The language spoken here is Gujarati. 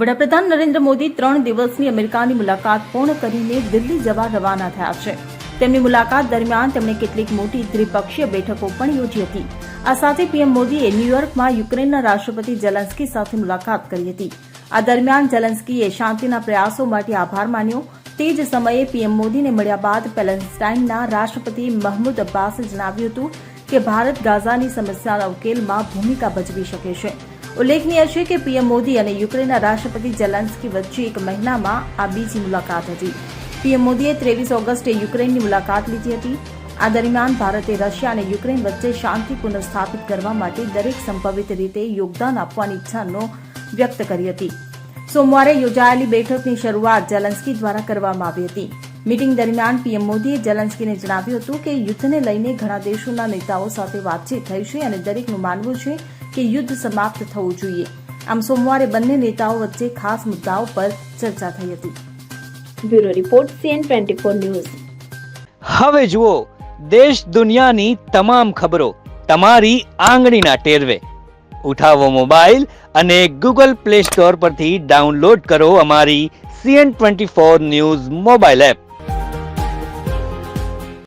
વડાપ્રધાન નરેન્દ્ર મોદી ત્રણ દિવસની અમેરિકાની મુલાકાત પૂર્ણ કરીને દિલ્હી જવા રવાના થયા છે. તેમની મુલાકાત દરમિયાન તેમણે કેટલીક મોટી દ્વિપક્ષીય બેઠકો પણ યોજી હતી. આ સાથે પીએમ મોદીએ ન્યૂયોર્કમાં યુક્રેનના રાષ્ટ્રપતિ જેલેન્સ્કી સાથે મુલાકાત કરી હતી. આ દરમિયાન જેલેન્સ્કીએ શાંતિના પ્રયાસો માટે આભાર માન્યો. તે જ સમયે પીએમ મોદીને મળ્યા બાદ પેલેસ્ટાઇનના રાષ્ટ્રપતિ મહમૂદ અબ્બાસે જણાવ્યું હતું કે ભારત ગાઝાની સમસ્યાના ઉકેલમાં ભૂમિકા ભજવી શકે છે. ઉલ્લેખનીય છે કે પીએમ મોદી અને યુક્રેનના રાષ્ટ્રપતિ ઝેલેન્સ્કી વચ્ચે એક મહિનામાં આ બીજી મુલાકાત હતી. પીએમ મોદીએ ત્રેવીસ ઓગસ્ટે યુક્રેનની મુલાકાત લીધી હતી. આ દરમિયાન ભારતે રશિયા અને યુક્રેન વચ્ચે શાંતિ પુનઃસ્થાપિત કરવા માટે દરેક સંભવિત રીતે યોગદાન આપવાની ઈચ્છાનો વ્યક્ત કરી હતી. સોમવારે યોજાયેલી બેઠકની શરૂઆત ઝેલેન્સ્કી દ્વારા કરવામાં આવી હતી. મીટિંગ દરમિયાન પીએમ મોદીએ ઝેલેન્સ્કીને જણાવ્યું હતું કે યુદ્ધને લઈને ઘણા દેશોના નેતાઓ સાથે વાતચીત થઈ છે અને દરેકનું માનવું છે કે યુદ્ધ સમાપ્ત થવું જોઈએ. આમ સોમવારે બંને નેતાઓ વચ્ચે ખાસ મુદ્દાઓ પર ચર્ચા થઈ હતી. Bureau report CN twenty four news. હવે જુઓ, દેશ દુનિયાની તમામ ખબરો તમારી આંગળીના ટેરવે. ઉઠાવો મોબાઈલ અને ગૂગલ પ્લે સ્ટોર પરથી ડાઉનલોડ કરો અમારી CN twenty four news mobile app.